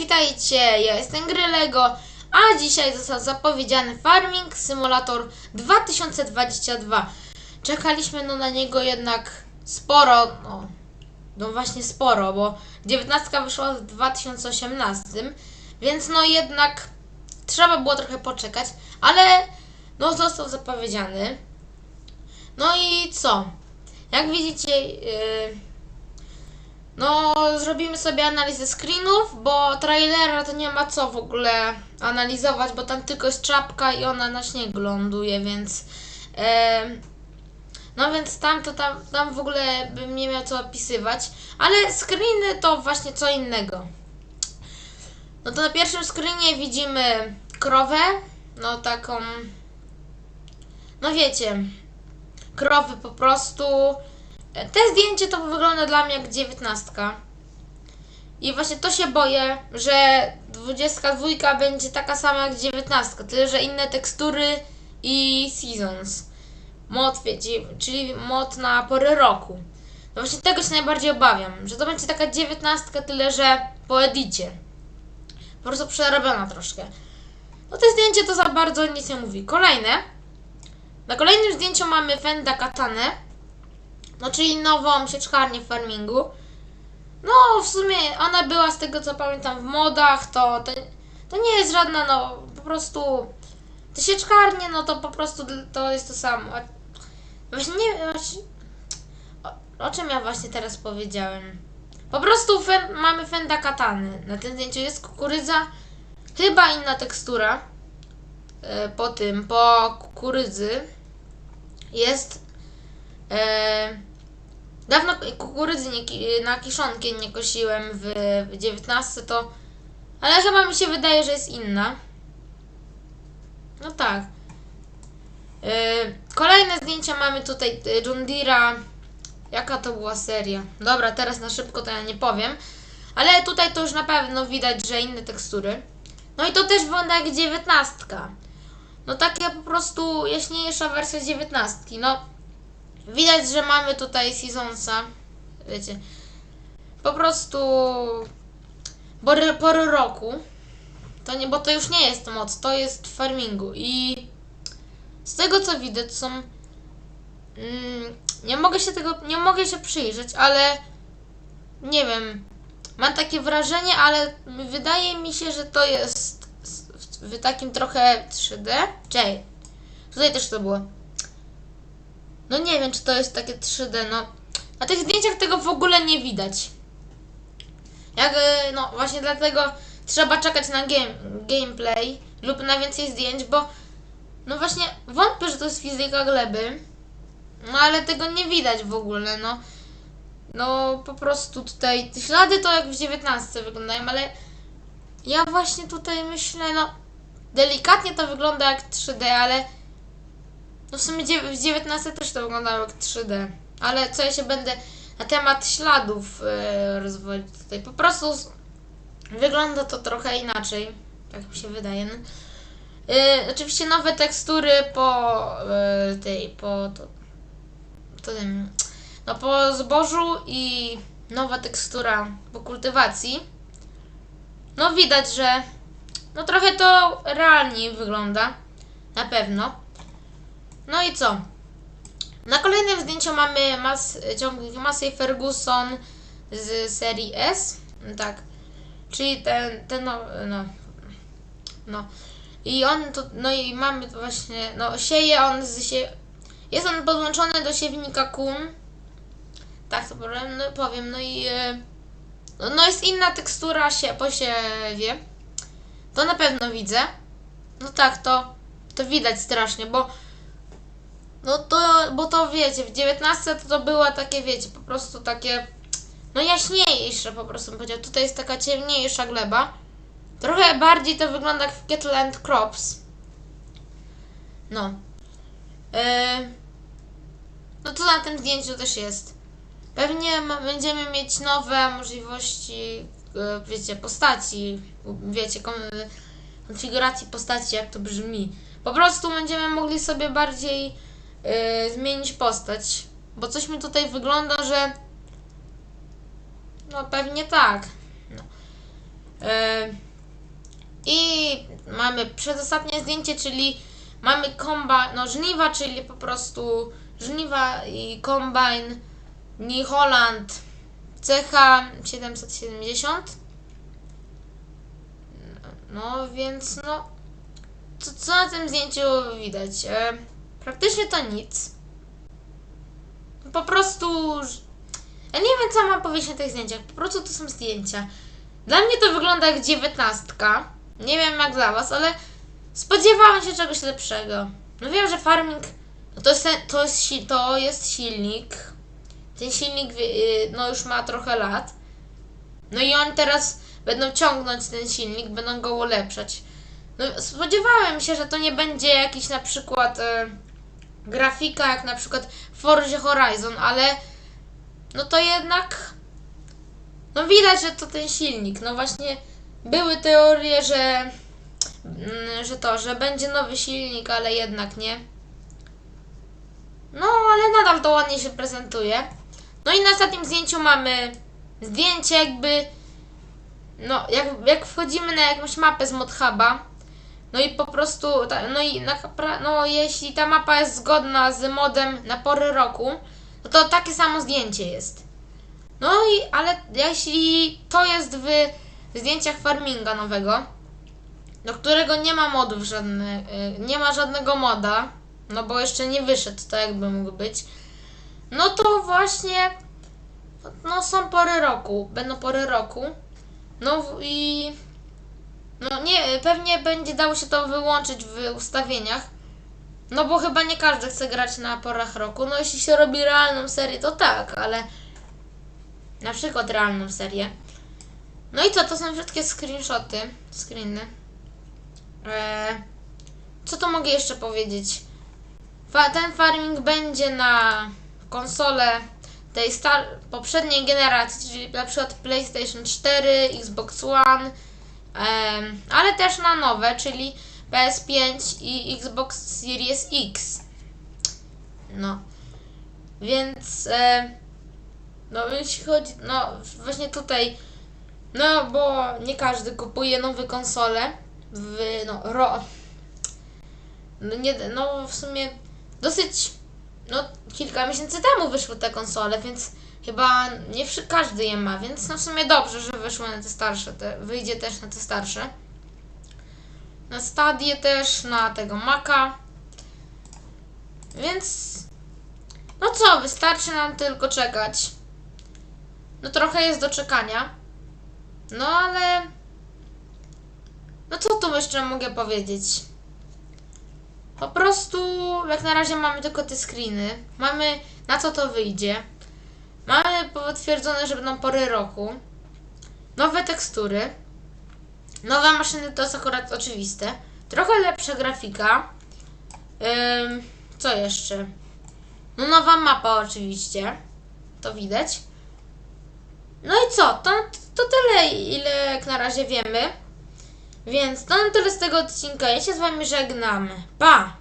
witajcie, ja jestem Grylego, a dzisiaj został zapowiedziany Farming Simulator 2022. Czekaliśmy no na niego jednak sporo, no, no właśnie sporo, bo 19 wyszła w 2018, więc no jednak trzeba było trochę poczekać, ale no został zapowiedziany. No i co? Jak widzicie, yy, no, zrobimy sobie analizę screenów, bo trailera to nie ma co w ogóle analizować, bo tam tylko jest czapka i ona na śniegu ląduje, więc. no więc tam to tam, tam w ogóle bym nie miał co opisywać, ale screeny to właśnie co innego. No to na pierwszym screenie widzimy krowę, no taką. No wiecie, krowy po prostu. Te zdjęcie to wygląda dla mnie jak dziewiętnastka. I właśnie to się boję, że 22 będzie taka sama jak 19, tyle że inne tekstury i seasons. Mod, czyli mod na pory roku. No właśnie tego się najbardziej obawiam, że to będzie taka 19, tyle że po edicie. Po prostu przerobiona troszkę. No te zdjęcie to za bardzo nic nie mówi. Kolejne. Na kolejnym zdjęciu mamy Fenda Katanę. No, czyli nową sieczkarnię w farmingu. No, w sumie ona była z tego co pamiętam w modach, to, to, to nie jest żadna, no, po prostu te sieczkarnie, no to po prostu to jest to samo. Właśnie nie właśnie, o, o czym ja właśnie teraz powiedziałem? Po prostu fen, mamy fenda katany. Na tym zdjęciu jest kukurydza, chyba inna tekstura. E, po tym, po kukurydzy jest e, Dawno kukurydzy nie, na kiszonkę nie kosiłem w, w 19 to. Ale chyba mi się wydaje, że jest inna. No tak. Yy, kolejne zdjęcia mamy tutaj y, John Deere'a. Jaka to była seria? Dobra, teraz na szybko to ja nie powiem. Ale tutaj to już na pewno widać, że inne tekstury. No i to też wygląda jak 19. No takie po prostu jaśniejsza wersja 19. No Widać, że mamy tutaj Seasonsa. Wiecie. Po prostu pory, pory roku. To nie, bo to już nie jest moc, to jest farmingu. I z tego co widzę, to są. Mm, nie mogę się tego. Nie mogę się przyjrzeć, ale nie wiem. Mam takie wrażenie, ale wydaje mi się, że to jest w, w takim trochę 3D. Czej. Tutaj też to było. No nie wiem, czy to jest takie 3D, no. Na tych zdjęciach tego w ogóle nie widać. Jak, e, no właśnie dlatego trzeba czekać na game, gameplay lub na więcej zdjęć, bo no właśnie wątpię, że to jest fizyka gleby. No ale tego nie widać w ogóle, no. No po prostu tutaj te ślady to jak w 19 wyglądają, ale ja właśnie tutaj myślę, no delikatnie to wygląda jak 3D, ale no w sumie w 19 też to wyglądało jak 3D. Ale co ja się będę na temat śladów e, rozwodzić tutaj. Po prostu wygląda to trochę inaczej. Tak mi się wydaje. No. E, oczywiście nowe tekstury po e, tej, po to, to no po zbożu i nowa tekstura po kultywacji. No widać, że no trochę to realniej wygląda. Na pewno. No i co? Na kolejnym zdjęciu mamy mas, ciągnik Massey Ferguson z serii S. Tak. Czyli ten, ten no, no, no. I on to, no i mamy to właśnie, no sieje on z sie, jest on podłączony do siewnika Kun. Tak to powiem, no, powiem. no i e, no, no jest inna tekstura się po siewie. To na pewno widzę. No tak, to, to widać strasznie, bo no to, bo to wiecie, w 19 to, to było takie, wiecie, po prostu takie, no jaśniejsze po prostu bym powiedział. Tutaj jest taka ciemniejsza gleba. Trochę bardziej to wygląda jak w Kettle Crops. No. Yy, no to na tym zdjęciu też jest. Pewnie będziemy mieć nowe możliwości, yy, wiecie, postaci, wiecie, konfiguracji postaci, jak to brzmi. Po prostu będziemy mogli sobie bardziej yy, zmienić postać. Bo coś mi tutaj wygląda, że. No pewnie tak. No. Yy, I mamy przedostatnie zdjęcie, czyli mamy komba, no żniwa, czyli po prostu żniwa i kombine New Holland CH 770. No więc no, co, co na tym zdjęciu widać? Praktycznie to nic. Po prostu, ja nie wiem co mam powiedzieć na tych zdjęciach, po prostu to są zdjęcia. Dla mnie to wygląda jak dziewiętnastka. Nie wiem jak dla was, ale spodziewałam się czegoś lepszego. No wiem, że farming to, jest, to, jest, to jest silnik. Ten silnik wie- no już ma trochę lat. No i oni teraz będą ciągnąć ten silnik, będą go ulepszać. No, spodziewałem się, że to nie będzie jakiś na przykład e, grafika jak na przykład w Forzie Horizon, ale no to jednak no widać, że to ten silnik. No właśnie były teorie, że mm, że to, że będzie nowy silnik, ale jednak nie. No, ale nadal to ładnie się prezentuje. No i na ostatnim zdjęciu mamy zdjęcie jakby no, jak, jak wchodzimy na jakąś mapę z ModHuba, no i po prostu, no i na, no, jeśli ta mapa jest zgodna z modem na pory roku, no to takie samo zdjęcie jest. No i, ale jeśli to jest w zdjęciach farminga nowego, do którego nie ma modów żadne, y, nie ma żadnego moda, no bo jeszcze nie wyszedł, tak jakby mógł być, no to właśnie, no są pory roku, będą pory roku, no i no nie, pewnie będzie dało się to wyłączyć w ustawieniach. No bo chyba nie każdy chce grać na porach roku. No jeśli się robi realną serię, to tak, ale na przykład realną serię. No i co, to są wszystkie screenshoty, screeny. Eee, co to mogę jeszcze powiedzieć? Fa- ten farming będzie na konsolę tej poprzedniej generacji, czyli na przykład PlayStation 4, Xbox One, ale też na nowe, czyli PS5 i Xbox Series X. No. Więc no jeśli chodzi, no właśnie tutaj no bo nie każdy kupuje nowe konsole w no ro no, nie, no w sumie dosyć no kilka miesięcy temu wyszły te konsole, więc chyba nie każdy je ma, więc no w sumie dobrze, że wyszły na te starsze, te, wyjdzie też na te starsze. Na Stadię też, na tego Maca. Więc no co, wystarczy nam tylko czekać. No trochę jest do czekania. No ale no co tu jeszcze mogę powiedzieć? Po prostu jak na razie mamy tylko te screeny. Mamy na co to wyjdzie. Mamy potwierdzone, że będą pory roku. Nowe tekstury. Nowe maszyny to jest akurat oczywiste. Trochę lepsza grafika. Ym, co jeszcze? No nowa mapa oczywiście. To widać. No i co? To, to tyle, ile na razie wiemy. Więc to na tyle z tego odcinka. Ja się z wami żegnam. Pa!